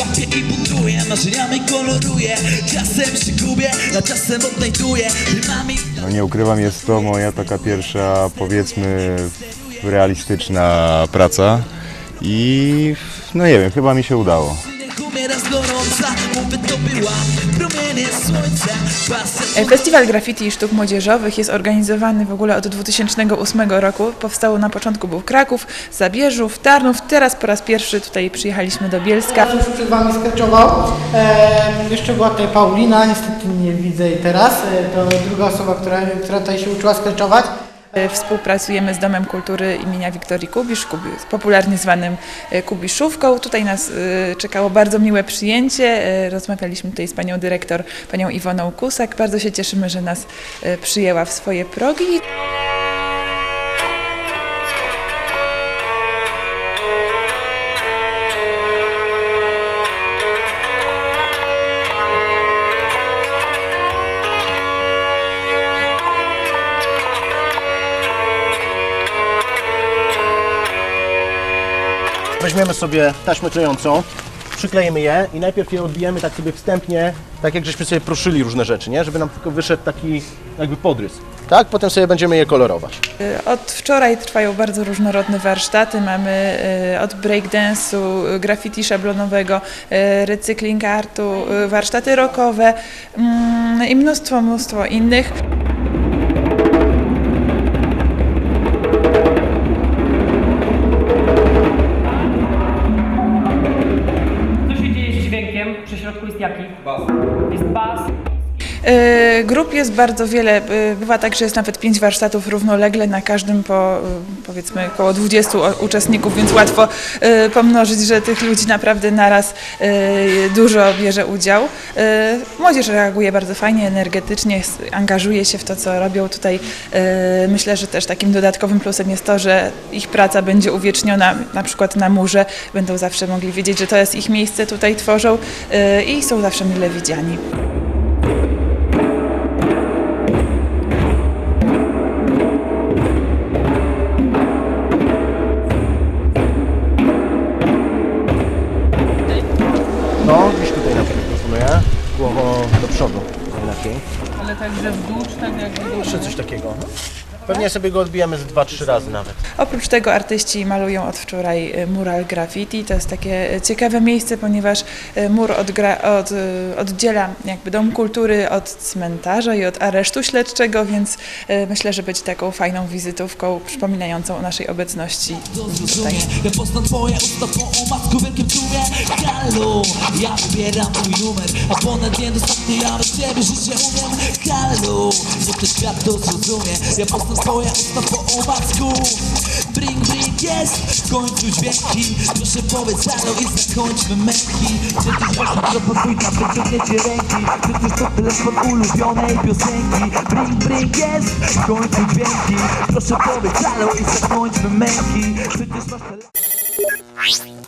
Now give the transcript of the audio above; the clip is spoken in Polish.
Łapię i buntuję, marzeniami koloruję Czasem się gubię, a czasem odnajduję. Rymami No nie ukrywam, jest to moja taka pierwsza, powiedzmy, realistyczna praca. I no nie wiem, chyba mi się udało. Niech umiera z gorąca Mówię to była promienie słońca Pasja Festiwal Graffiti i Sztuk Młodzieżowych jest organizowany w ogóle od 2008 roku. Powstało na początku był Kraków, Zabierzów, Tarnów. Teraz po raz pierwszy tutaj przyjechaliśmy do Bielska. Już przed Wami sketchował. E, jeszcze była tutaj Paulina, niestety nie widzę jej teraz. E, to druga osoba, która, która tutaj się uczyła sketchować. E, Współpracujemy z Domem Kultury imienia Wiktorii Kubisz, Kubi, popularnie zwanym e, Kubiszówką. Tutaj nas e, czekało bardzo miłe przyjęcie. Rozmawialiśmy tutaj z panią dyrektor, panią Iwoną Kusak. Bardzo się cieszymy, że nas przyjęła w swoje progi. Weźmiemy sobie taśmę klejącą, przyklejemy je i najpierw je odbijemy tak sobie wstępnie, tak jak żeśmy sobie proszyli różne rzeczy, nie? Żeby nam tylko wyszedł taki jakby podrys. Tak? Potem sobie będziemy je kolorować. E, Od wczoraj trwają bardzo różnorodne warsztaty. Mamy e, od breakdance'u, e, graffiti szablonowego, recykling artu, warsztaty rockowe mm, i mnóstwo, mnóstwo innych. Dźwiękiem? Przy środku jest jaki? Bas. Jest bas. E, Grup jest bardzo wiele. E, Bywa tak, że jest nawet pięć warsztatów równolegle, na każdym po e, powiedzmy około 20 o- uczestników, więc łatwo pomnożyć, że tych ludzi naprawdę naraz dużo bierze udział. Młodzież reaguje bardzo fajnie, energetycznie, angażuje się w to, co robią tutaj. Myślę, że też takim dodatkowym plusem jest to, że ich praca będzie uwieczniona na przykład na murze. Będą zawsze mogli wiedzieć, że to jest ich miejsce, tutaj tworzą i są zawsze mile widziani. Proponuję. Głową do przodu najlepiej. Ale także w dół, czy tak jakby Jeszcze coś takiego. Pewnie sobie go odbijemy z 2-3 razy nawet. Oprócz tego artyści malują od wczoraj e, mural graffiti. To jest takie e, ciekawe miejsce, ponieważ e, mur odgra, od, oddziela jakby dom kultury od cmentarza i od aresztu śledczego, więc myślę, że będzie taką fajną wizytówką przypominającą o naszej obecności tutaj. Ja poznam twoje usta po omacku wielkim tłumie Halo, ja wybieram twój numer A ponad ja bez ciebie umiem Halo, niech ten świat to zrozumie Ja poznam twoje usta po omacku Bring, bring, jest w końcu dźwięki. Proszę powiedz halo i zakończmy męki Przecież wasza podwójna wyciągniecie ręki. Przecież to telefon ulubionej piosenki. Bring, bring, jest w końcu dźwięki. Proszę powiedz halo i zakończmy męki Przecież masz telefon